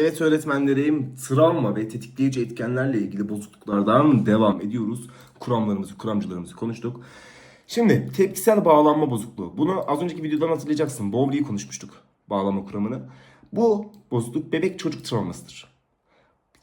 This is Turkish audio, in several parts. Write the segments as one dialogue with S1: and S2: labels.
S1: Evet öğretmenlerim travma ve tetikleyici etkenlerle ilgili bozukluklardan devam ediyoruz. Kuramlarımızı, kuramcılarımızı konuştuk. Şimdi tepkisel bağlanma bozukluğu. Bunu az önceki videodan hatırlayacaksın. Bowley'i konuşmuştuk bağlanma kuramını. Bu bozukluk bebek çocuk travmasıdır.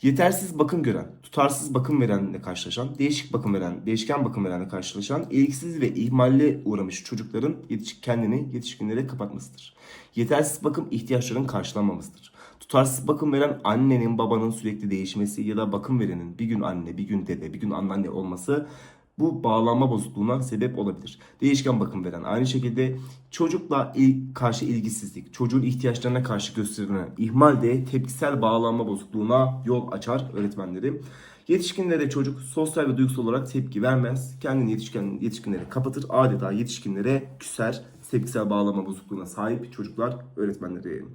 S1: Yetersiz bakım gören, tutarsız bakım verenle karşılaşan, değişik bakım veren, değişken bakım verenle karşılaşan, ilgisiz ve ihmalle uğramış çocukların yetiş kendini yetişkinlere kapatmasıdır. Yetersiz bakım ihtiyaçların karşılanmamasıdır. Tutarsız bakım veren annenin babanın sürekli değişmesi ya da bakım verenin bir gün anne, bir gün dede, bir gün anneanne olması bu bağlanma bozukluğuna sebep olabilir. Değişken bakım veren aynı şekilde çocukla il- karşı ilgisizlik, çocuğun ihtiyaçlarına karşı gösterilen ihmal de tepkisel bağlanma bozukluğuna yol açar öğretmenlerim. Yetişkinlere çocuk sosyal ve duygusal olarak tepki vermez. Kendini yetişkin, yetişkinlere kapatır. Adeta yetişkinlere küser. Tepkisel bağlama bozukluğuna sahip çocuklar öğretmenleri.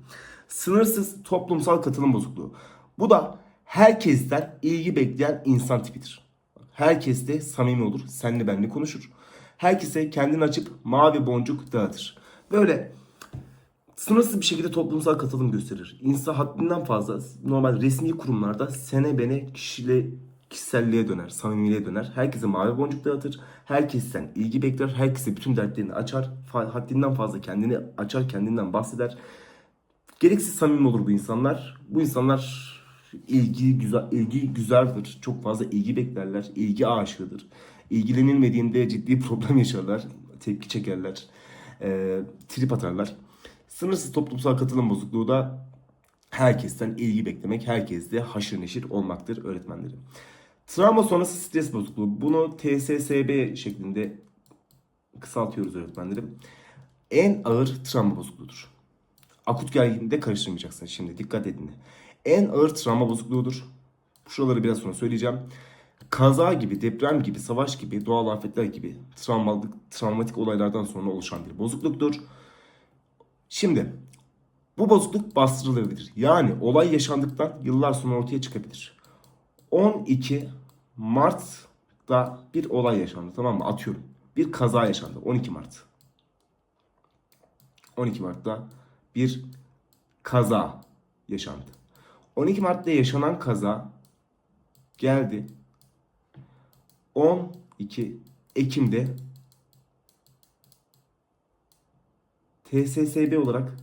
S1: Sınırsız toplumsal katılım bozukluğu. Bu da herkesten ilgi bekleyen insan tipidir. Herkes de samimi olur. Senli benli konuşur. Herkese kendini açıp mavi boncuk dağıtır. Böyle sınırsız bir şekilde toplumsal katılım gösterir. İnsan haddinden fazla normal resmi kurumlarda sene bene kişile, kişiselliğe döner, samimiliğe döner. Herkese mavi boncuk dağıtır. Herkesten ilgi bekler. Herkese bütün dertlerini açar. Haddinden fazla kendini açar, kendinden bahseder. Gereksiz samimi olur bu insanlar. Bu insanlar ilgi güzel ilgi güzeldir. Çok fazla ilgi beklerler. ilgi aşığıdır. İlgilenilmediğinde ciddi problem yaşarlar. Tepki çekerler. e, trip atarlar. Sınırsız toplumsal katılım bozukluğu da herkesten ilgi beklemek, herkesle haşır neşir olmaktır öğretmenlerim. Travma sonrası stres bozukluğu. Bunu TSSB şeklinde kısaltıyoruz öğretmenlerim. En ağır travma bozukluğudur. Akut gerginliğinde karıştırmayacaksın şimdi dikkat edin. En ağır travma bozukluğudur. Şuraları biraz sonra söyleyeceğim. Kaza gibi, deprem gibi, savaş gibi, doğal afetler gibi travmatik, travmatik olaylardan sonra oluşan bir bozukluktur. Şimdi bu bozukluk bastırılabilir. Yani olay yaşandıktan yıllar sonra ortaya çıkabilir. 12 Mart'ta bir olay yaşandı tamam mı? Atıyorum. Bir kaza yaşandı 12 Mart. 12 Mart'ta bir kaza yaşandı. 12 Mart'ta yaşanan kaza geldi. 12 Ekim'de TSSB olarak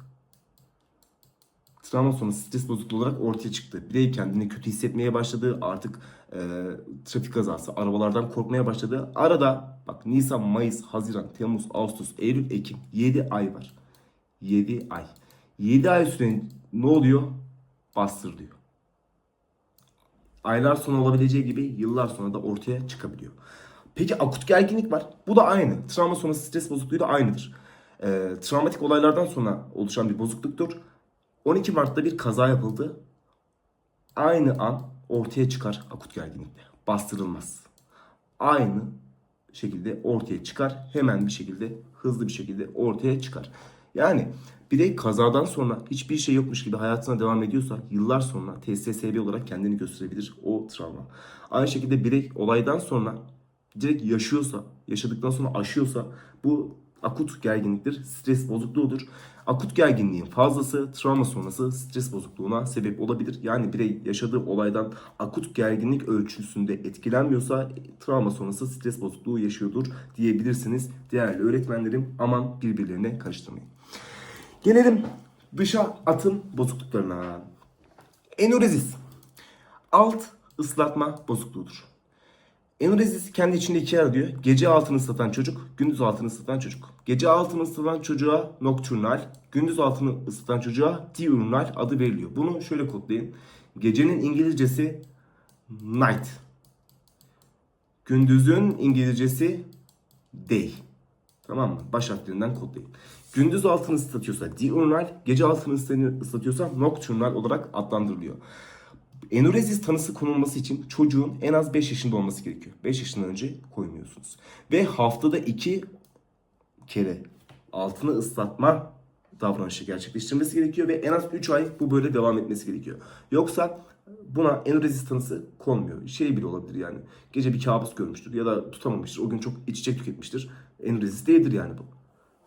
S1: travma sonrası stres bozukluğu olarak ortaya çıktı. Birey kendini kötü hissetmeye başladı. Artık e, trafik kazası, arabalardan korkmaya başladı. Arada bak Nisan, Mayıs, Haziran, Temmuz, Ağustos, Eylül, Ekim 7 ay var. 7 ay. 7 ay süren ne oluyor? Bastırılıyor. Aylar sonra olabileceği gibi yıllar sonra da ortaya çıkabiliyor. Peki akut gerginlik var. Bu da aynı. Travma sonrası stres bozukluğu da aynıdır. Ee, travmatik olaylardan sonra oluşan bir bozukluktur. 12 Mart'ta bir kaza yapıldı. Aynı an ortaya çıkar akut gerginlikte. Bastırılmaz. Aynı şekilde ortaya çıkar. Hemen bir şekilde, hızlı bir şekilde ortaya çıkar. Yani birey kazadan sonra hiçbir şey yokmuş gibi hayatına devam ediyorsa yıllar sonra TSSB olarak kendini gösterebilir o travma. Aynı şekilde birey olaydan sonra direkt yaşıyorsa, yaşadıktan sonra aşıyorsa bu akut gerginliktir, stres bozukluğudur. Akut gerginliğin fazlası travma sonrası stres bozukluğuna sebep olabilir. Yani birey yaşadığı olaydan akut gerginlik ölçüsünde etkilenmiyorsa travma sonrası stres bozukluğu yaşıyordur diyebilirsiniz. Değerli öğretmenlerim aman birbirlerine karıştırmayın. Gelelim dışa atım bozukluklarına. Enorezis. Alt ıslatma bozukluğudur. Enorezis kendi içinde ikiye ayrılıyor. Gece altını ıslatan çocuk, gündüz altını ıslatan çocuk. Gece altını ıslatan çocuğa nocturnal, gündüz altını ıslatan çocuğa diurnal adı veriliyor. Bunu şöyle kodlayın. Gecenin İngilizcesi night. Gündüzün İngilizcesi day. Tamam mı? Baş harflerinden kodlayın. Gündüz altını ıslatıyorsa diurnal, gece altını ıslatıyorsa nocturnal olarak adlandırılıyor. Enuresis tanısı konulması için çocuğun en az 5 yaşında olması gerekiyor. 5 yaşından önce koymuyorsunuz. Ve haftada 2 kere altını ıslatma davranışı gerçekleştirmesi gerekiyor ve en az 3 ay bu böyle devam etmesi gerekiyor. Yoksa buna enuresis tanısı konmuyor. Şey bile olabilir yani. Gece bir kabus görmüştür ya da tutamamıştır. O gün çok içecek tüketmiştir. Enuresis değildir yani bu.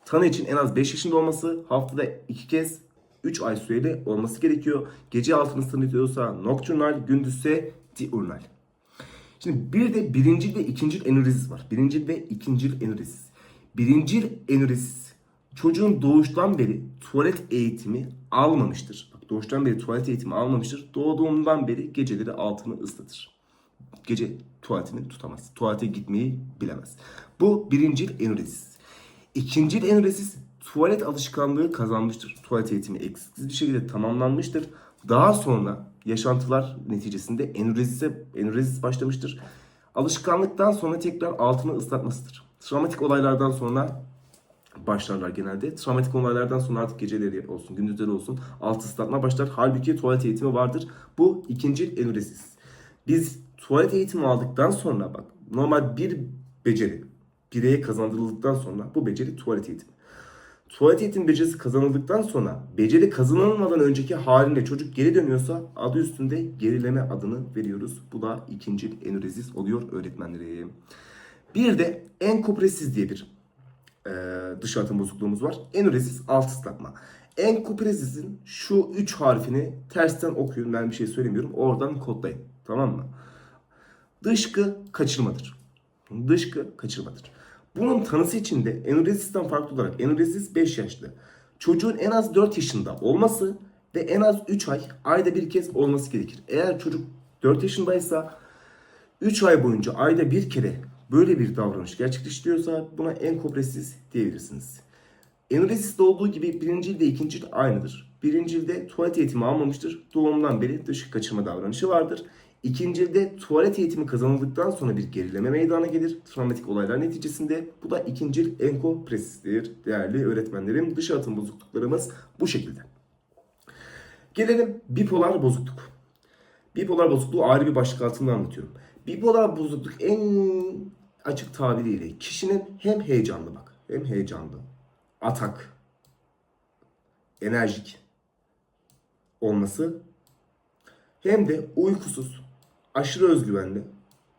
S1: Tanı için en az 5 yaşında olması, haftada 2 kez 3 ay süreli olması gerekiyor. Gece altını sınırlıyorsa nocturnal, gündüzse diurnal. Şimdi bir de birincil ve ikincil enürezis var. Birincil ve ikincil enürezis. Birincil enürezis çocuğun doğuştan beri tuvalet eğitimi almamıştır. Bak doğuştan beri tuvalet eğitimi almamıştır. Doğduğundan beri geceleri altını ıslatır. Gece tuvaletini tutamaz. Tuvalete gitmeyi bilemez. Bu birincil enürezis. İkincil enürezis tuvalet alışkanlığı kazanmıştır. Tuvalet eğitimi eksiksiz bir şekilde tamamlanmıştır. Daha sonra yaşantılar neticesinde enürezise, enürezis başlamıştır. Alışkanlıktan sonra tekrar altını ıslatmasıdır. Travmatik olaylardan sonra başlarlar genelde. Travmatik olaylardan sonra artık geceleri olsun, gündüzleri olsun altı ıslatma başlar. Halbuki tuvalet eğitimi vardır. Bu ikinci enürezis. Biz tuvalet eğitimi aldıktan sonra bak normal bir beceri bireye kazandırıldıktan sonra bu beceri tuvalet eğitimi. Tuvalet eğitim becerisi kazanıldıktan sonra beceri kazanılmadan önceki haline çocuk geri dönüyorsa adı üstünde gerileme adını veriyoruz. Bu da ikinci enürezis oluyor öğretmenlere. Bir de enkopresiz diye bir e, dış bozukluğumuz var. Enürezis alt ıslatma. Enkopresizin şu üç harfini tersten okuyun. Ben bir şey söylemiyorum. Oradan kodlayın. Tamam mı? Dışkı kaçırmadır. Dışkı kaçırmadır. Bunun tanısı için de enürezisten farklı olarak enürezis 5 yaşlı. Çocuğun en az 4 yaşında olması ve en az 3 ay ayda bir kez olması gerekir. Eğer çocuk 4 yaşındaysa 3 ay boyunca ayda bir kere böyle bir davranış gerçekleştiriyorsa buna enkopresiz diyebilirsiniz. Enüreziste olduğu gibi birinci ile ikinci aynıdır. Birincilde tuvalet eğitimi almamıştır. Doğumdan beri dışkı kaçırma davranışı vardır. İkincilde tuvalet eğitimi kazanıldıktan sonra bir gerileme meydana gelir. Travmatik olaylar neticesinde. Bu da ikincil enkopresistir. Değerli öğretmenlerim dış atım bozukluklarımız bu şekilde. Gelelim bipolar bozukluk. Bipolar bozukluğu ayrı bir başlık altında anlatıyorum. Bipolar bozukluk en açık tabiriyle kişinin hem heyecanlı bak hem heyecanlı, atak, enerjik olması hem de uykusuz, aşırı özgüvenli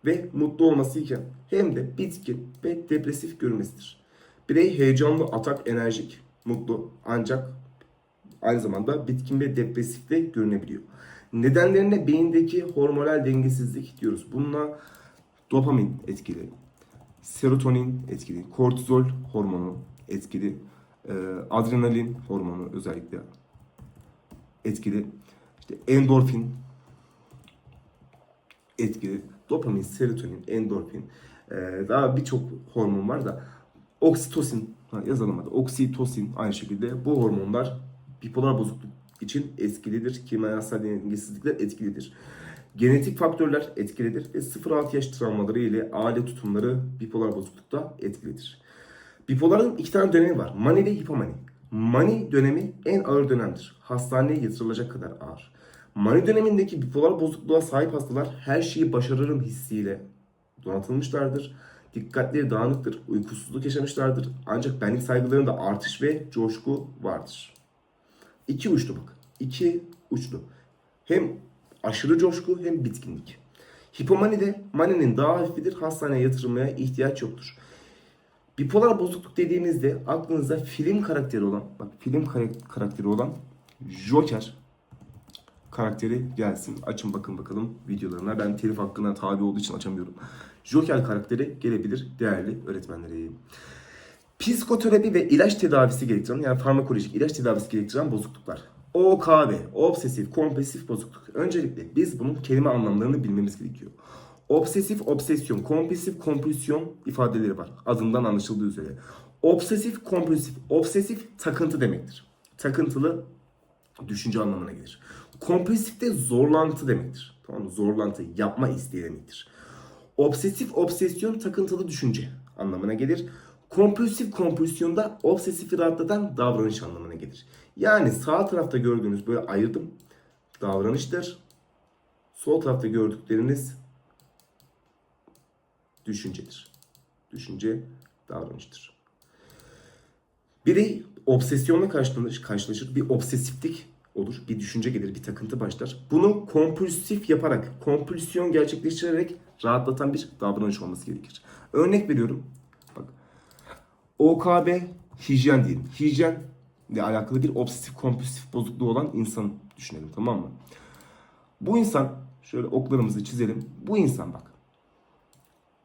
S1: ve mutlu olması iken hem de bitkin ve depresif görünmesidir. Birey heyecanlı, atak, enerjik, mutlu ancak aynı zamanda bitkin ve depresif de görünebiliyor. Nedenlerine beyindeki hormonal dengesizlik diyoruz. Bununla dopamin etkili, serotonin etkili, kortizol hormonu etkili, e, adrenalin hormonu özellikle etkili, işte endorfin etkili, dopamin, serotonin, endorfin, e, daha birçok hormon var da oksitosin yazalım hadi. Oksitosin aynı şekilde bu hormonlar bipolar bozukluk için etkilidir. Kimyasal dengesizlikler etkilidir. Genetik faktörler etkilidir ve 0-6 yaş travmaları ile aile tutumları bipolar bozuklukta etkilidir. Bipoların iki tane dönemi var. Mani ve hipomani. Mani dönemi en ağır dönemdir. Hastaneye yatırılacak kadar ağır. Mani dönemindeki bipolar bozukluğa sahip hastalar her şeyi başarırım hissiyle donatılmışlardır. Dikkatleri dağınıktır, uykusuzluk yaşamışlardır. Ancak benlik saygılarında artış ve coşku vardır. İki uçlu bak. İki uçlu. Hem aşırı coşku hem bitkinlik. Hipomani de maninin daha hafifidir. Hastaneye yatırılmaya ihtiyaç yoktur. Bipolar bozukluk dediğimizde aklınıza film karakteri olan, bak film kara- karakteri olan Joker karakteri gelsin. Açın bakın bakalım videolarına. Ben telif hakkına tabi olduğu için açamıyorum. Joker karakteri gelebilir değerli öğretmenlerim. Psikoterapi ve ilaç tedavisi gerektiren yani farmakolojik ilaç tedavisi gerektiren bozukluklar. OKB, obsesif kompulsif bozukluk. Öncelikle biz bunun kelime anlamlarını bilmemiz gerekiyor. Obsesif, obsesyon, kompulsif, kompulsyon ifadeleri var. Adından anlaşıldığı üzere. Obsesif, kompulsif, obsesif takıntı demektir. Takıntılı düşünce anlamına gelir. Kompulsif de zorlantı demektir. Tamam? Zorlantı, yapma isteği demektir. Obsesif, obsesyon takıntılı düşünce anlamına gelir. Kompulsif kompulsiyonda obsesifi rahatlatan davranış anlamına gelir. Yani sağ tarafta gördüğünüz böyle ayırdım davranıştır. Sol tarafta gördükleriniz düşüncedir. Düşünce davranıştır. Birey obsesyonla karşılanır, karşılaşır. Bir obsesiflik olur. Bir düşünce gelir, bir takıntı başlar. Bunu kompulsif yaparak, kompulsiyon gerçekleştirerek rahatlatan bir davranış olması gerekir. Örnek veriyorum. Bak. OKB hijyen diyelim. Hijyen ile alakalı bir obsesif kompulsif bozukluğu olan insan düşünelim tamam mı? Bu insan şöyle oklarımızı çizelim. Bu insan bak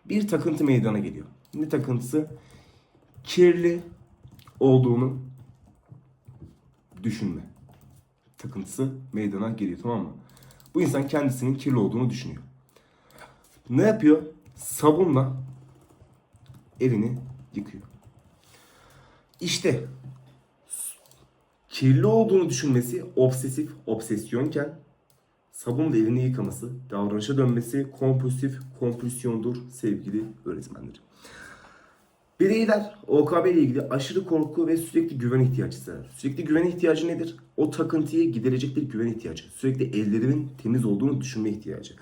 S1: bir takıntı meydana geliyor. Ne takıntısı? Kirli olduğunu düşünme. Takıntısı meydana geliyor tamam mı? Bu insan kendisinin kirli olduğunu düşünüyor. Ne yapıyor? Sabunla elini yıkıyor. İşte kirli olduğunu düşünmesi obsesif obsesyonken sabunla elini yıkaması, davranışa dönmesi kompulsif kompulsiyondur sevgili öğretmenlerim. Bireyler OKB ile ilgili aşırı korku ve sürekli güven ihtiyacı hisseder. Sürekli güven ihtiyacı nedir? O takıntıyı giderecek bir güven ihtiyacı. Sürekli ellerimin temiz olduğunu düşünme ihtiyacı.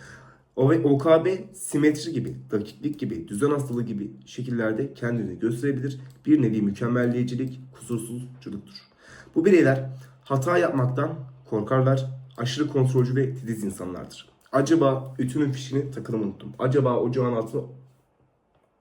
S1: O ve OKB simetri gibi, dakiklik gibi, düzen hastalığı gibi şekillerde kendini gösterebilir. Bir nevi mükemmelleyicilik, kusursuzculuktur. Bu bireyler hata yapmaktan korkarlar, aşırı kontrolcü ve titiz insanlardır. Acaba ütünün fişini takılı unuttum? Acaba ocağın altını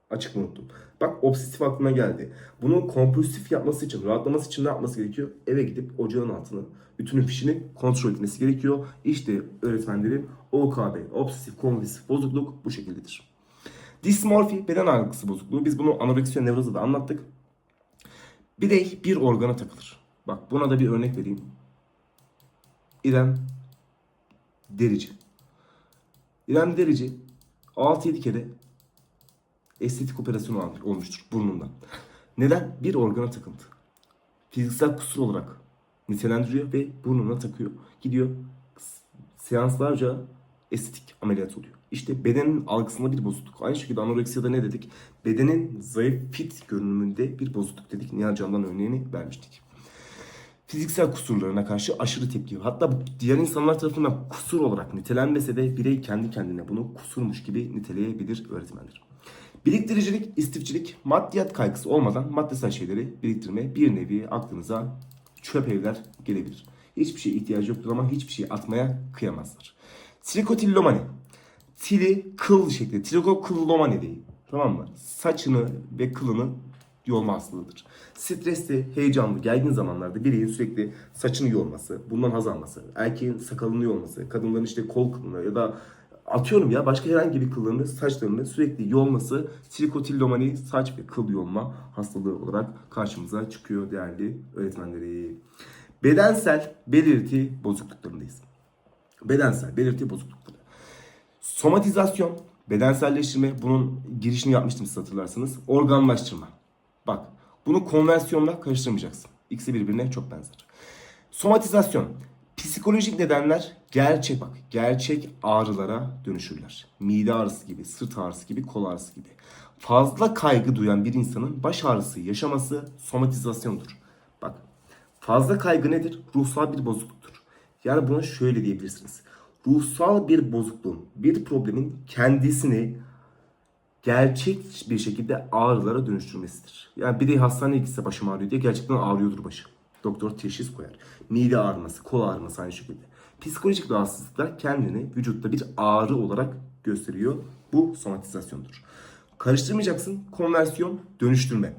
S1: açık mı unuttum? Bak obsesif aklıma geldi. Bunu kompulsif yapması için, rahatlaması için ne yapması gerekiyor? Eve gidip ocağın altını, ütünün fişini kontrol etmesi gerekiyor. İşte öğretmenlerin OKB, obsesif kompulsif bozukluk bu şekildedir. Dismorfi, beden algısı bozukluğu. Biz bunu anoreksiya nevrozda anlattık. Birey bir organa takılır. Bak buna da bir örnek vereyim. İrem Derici. İrem Derici 6-7 kere estetik operasyon olmuştur burnundan. Neden? Bir organa takıntı. Fiziksel kusur olarak nitelendiriyor ve burnuna takıyor. Gidiyor seanslarca estetik ameliyat oluyor. İşte bedenin algısında bir bozukluk. Aynı şekilde anoreksiyada ne dedik? Bedenin zayıf fit görünümünde bir bozukluk dedik. Nihal Can'dan örneğini vermiştik fiziksel kusurlarına karşı aşırı tepki. Hatta diğer insanlar tarafından kusur olarak nitelenmese de birey kendi kendine bunu kusurmuş gibi niteleyebilir öğretmenler. Biriktiricilik, istifçilik, maddiyat kaygısı olmadan maddesel şeyleri biriktirme bir nevi aklınıza çöp evler gelebilir. Hiçbir şeye ihtiyacı yoktur ama hiçbir şey atmaya kıyamazlar. Trikotillomani. Tili kıl şekli. Trikokillomani değil. Tamam mı? Saçını ve kılını yolma hastalığıdır. Stresli, heyecanlı, gergin zamanlarda bireyin sürekli saçını yolması, bundan haz alması, erkeğin sakalını yolması, kadınların işte kol kılını ya da atıyorum ya başka herhangi bir kıllarını, saçlarını sürekli yolması trikotillomani saç ve kıl yolma hastalığı olarak karşımıza çıkıyor değerli öğretmenleri. Bedensel belirti bozukluklarındayız. Bedensel belirti bozuklukları. Somatizasyon, bedenselleştirme bunun girişini yapmıştım siz hatırlarsınız. Organlaştırma. Bak bunu konversiyonla karıştırmayacaksın. İkisi birbirine çok benzer. Somatizasyon. Psikolojik nedenler gerçek bak. Gerçek ağrılara dönüşürler. Mide ağrısı gibi, sırt ağrısı gibi, kol ağrısı gibi. Fazla kaygı duyan bir insanın baş ağrısı yaşaması somatizasyondur. Bak fazla kaygı nedir? Ruhsal bir bozukluktur. Yani buna şöyle diyebilirsiniz. Ruhsal bir bozukluğun, bir problemin kendisini gerçek bir şekilde ağrılara dönüştürmesidir. Yani biri hastaneye gitse başım ağrıyor diye gerçekten ağrıyordur başı. Doktor teşhis koyar. Mide ağrıması, kol ağrıması aynı şekilde. Psikolojik rahatsızlıklar kendini vücutta bir ağrı olarak gösteriyor. Bu somatizasyondur. Karıştırmayacaksın. Konversiyon, dönüştürme.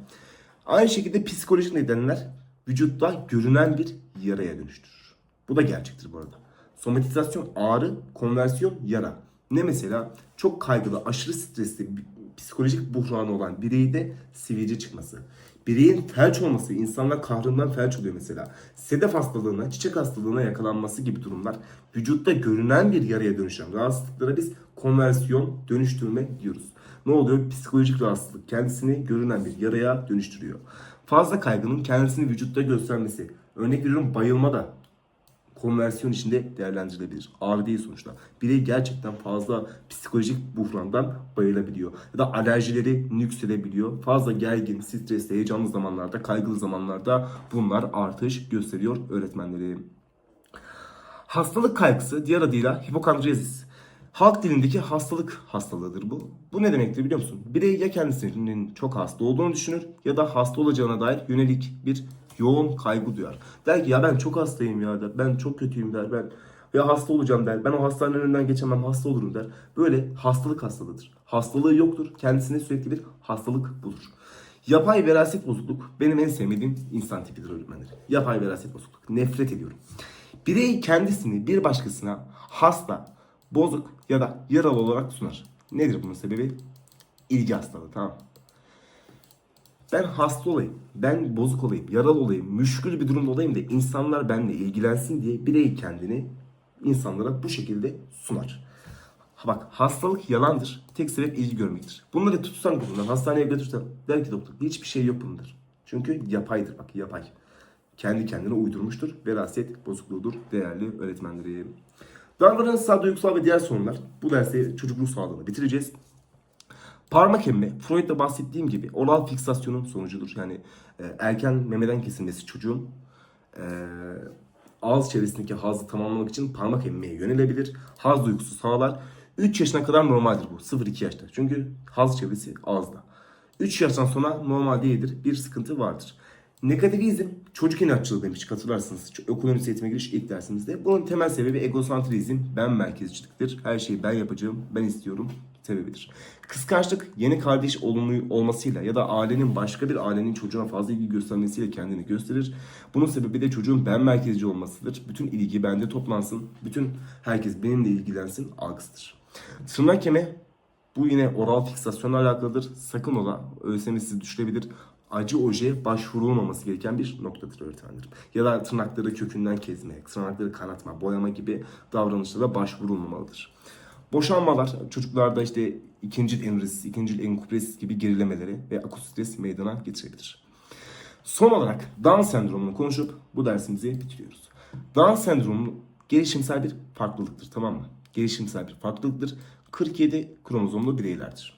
S1: Aynı şekilde psikolojik nedenler vücutta görünen bir yaraya dönüştürür. Bu da gerçektir bu arada. Somatizasyon ağrı, konversiyon yara. Ne mesela? Çok kaygılı, aşırı stresli, psikolojik buhranı olan bireyde sivilce çıkması. Bireyin felç olması, insanlar kahrından felç oluyor mesela. Sedef hastalığına, çiçek hastalığına yakalanması gibi durumlar vücutta görünen bir yaraya dönüşen rahatsızlıklara biz konversiyon, dönüştürme diyoruz. Ne oluyor? Psikolojik rahatsızlık kendisini görünen bir yaraya dönüştürüyor. Fazla kaygının kendisini vücutta göstermesi. Örnek veriyorum bayılma da konversiyon içinde değerlendirilebilir. Ağrı değil sonuçta. Birey gerçekten fazla psikolojik buhrandan bayılabiliyor. Ya da alerjileri nüksedebiliyor. Fazla gergin, stresli, heyecanlı zamanlarda, kaygılı zamanlarda bunlar artış gösteriyor öğretmenlerim. Hastalık kaygısı diğer adıyla hipokondriyazis. Halk dilindeki hastalık hastalığıdır bu. Bu ne demektir biliyor musun? Birey ya kendisinin çok hasta olduğunu düşünür ya da hasta olacağına dair yönelik bir yoğun kaygı duyar. Der ki ya ben çok hastayım ya der. Ben çok kötüyüm der. Ben ya hasta olacağım der. Ben o hastanenin önünden geçemem hasta olurum der. Böyle hastalık hastalığıdır. Hastalığı yoktur. Kendisine sürekli bir hastalık bulur. Yapay veraset bozukluk benim en sevmediğim insan tipidir öğretmenleri. Yapay veraset bozukluk. Nefret ediyorum. Birey kendisini bir başkasına hasta, bozuk ya da yaralı olarak sunar. Nedir bunun sebebi? İlgi hastalığı tamam? Ben hasta olayım, ben bozuk olayım, yaralı olayım, müşkül bir durumda olayım da insanlar benimle ilgilensin diye birey kendini insanlara bu şekilde sunar. Bak hastalık yalandır. Tek sebep ilgi görmektir. Bunları tutsan bundan hastaneye götürsen der ki doktor hiçbir şey yok bunlar. Çünkü yapaydır bak yapay. Kendi kendine uydurmuştur. Veraset bozukluğudur değerli öğretmenlerim. Davranışsal, duygusal ve diğer sorunlar. Bu derste çocuk ruh sağlığını bitireceğiz. Parmak emme, Freud'da bahsettiğim gibi oral fiksasyonun sonucudur. Yani e, erken memeden kesilmesi çocuğun e, ağız çevresindeki hazı tamamlamak için parmak emmeye yönelebilir. Haz duygusu sağlar. 3 yaşına kadar normaldir bu. 0-2 yaşta. Çünkü haz çevresi ağızda. 3 yaştan sonra normal değildir. Bir sıkıntı vardır. Negativizm çocuk inatçılığı demiş hatırlarsınız. Öncesi eğitime giriş ilk dersimizde. Bunun temel sebebi egosantrizm, ben merkezciliktir. Her şeyi ben yapacağım, ben istiyorum sebebidir. Kıskançlık yeni kardeş olumlu olmasıyla ya da ailenin başka bir ailenin çocuğuna fazla ilgi göstermesiyle kendini gösterir. Bunun sebebi de çocuğun ben merkezci olmasıdır. Bütün ilgi bende toplansın. Bütün herkes benimle ilgilensin algısıdır. Tırnak yeme bu yine oral fiksasyonla alakalıdır. Sakın ola ÖSYM sizi düşürebilir. Acı oje başvurulmaması gereken bir noktadır öğretmenlerim. Ya da tırnakları kökünden kesme, tırnakları kanatma, boyama gibi davranışlara başvurulmamalıdır. Boşanmalar çocuklarda işte ikinci enris, ikinci enkupres gibi gerilemeleri ve akut stres meydana getirebilir. Son olarak Down sendromunu konuşup bu dersimizi bitiriyoruz. Down sendromu gelişimsel bir farklılıktır tamam mı? Gelişimsel bir farklılıktır. 47 kromozomlu bireylerdir.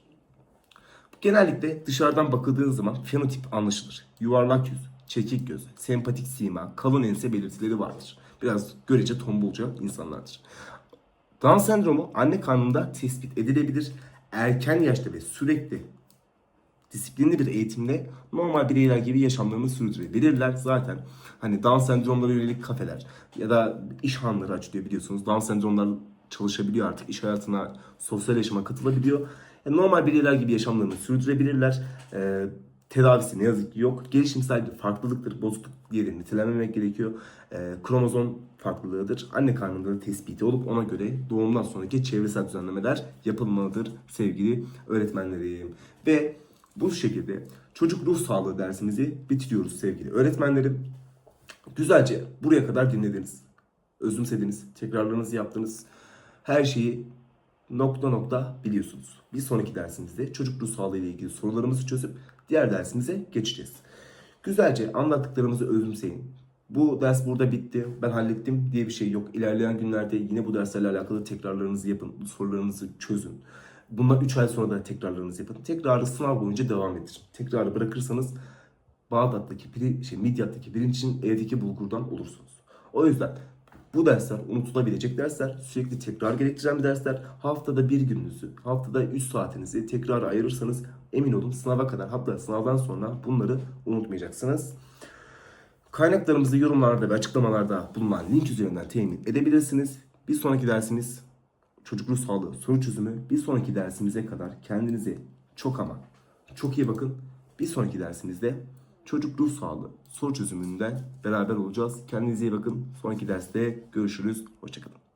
S1: Genellikle dışarıdan bakıldığın zaman fenotip anlaşılır. Yuvarlak yüz, çekik göz, sempatik sima, kalın ense belirtileri vardır. Biraz görece tombulca insanlardır. Down sendromu anne karnında tespit edilebilir. Erken yaşta ve sürekli disiplinli bir eğitimle normal bireyler gibi yaşamlarını sürdürebilirler. Zaten hani Down sendromlara yönelik kafeler ya da iş hanları açılıyor biliyorsunuz. Down sendromlar çalışabiliyor artık. iş hayatına, sosyal yaşama katılabiliyor. Yani normal bireyler gibi yaşamlarını sürdürebilirler. Ee, tedavisi ne yazık ki yok. Gelişimsel farklılıktır. Bozukluk diye de nitelenmemek gerekiyor. Ee, kromozom farklılığıdır. Anne karnında da tespiti olup ona göre doğumdan sonraki çevresel düzenlemeler yapılmalıdır sevgili öğretmenlerim. Ve bu şekilde çocuk ruh sağlığı dersimizi bitiriyoruz sevgili öğretmenlerim. Güzelce buraya kadar dinlediniz. Özümsediniz, tekrarlarınızı yaptınız. Her şeyi nokta nokta biliyorsunuz. Bir sonraki dersimizde çocuk ruh sağlığı ile ilgili sorularımızı çözüp diğer dersimize geçeceğiz. Güzelce anlattıklarımızı özümseyin. Bu ders burada bitti, ben hallettim diye bir şey yok. İlerleyen günlerde yine bu derslerle alakalı tekrarlarınızı yapın, sorularınızı çözün. Bundan 3 ay sonra da tekrarlarınızı yapın. Tekrarı sınav boyunca devam ettirin. Tekrarı bırakırsanız Bağdat'taki, piri, şey, Midyat'taki pirincin evdeki bulgurdan olursunuz. O yüzden bu dersler unutulabilecek dersler, sürekli tekrar gerektiren bir dersler. Haftada bir gününüzü, haftada 3 saatinizi tekrar ayırırsanız emin olun sınava kadar hatta sınavdan sonra bunları unutmayacaksınız. Kaynaklarımızı yorumlarda ve açıklamalarda bulunan link üzerinden temin edebilirsiniz. Bir sonraki dersimiz çocuk sağlığı soru çözümü. Bir sonraki dersimize kadar kendinize çok ama çok iyi bakın. Bir sonraki dersimizde çocuk ruh sağlığı soru çözümünden beraber olacağız. Kendinize iyi bakın. Sonraki derste görüşürüz. Hoşçakalın.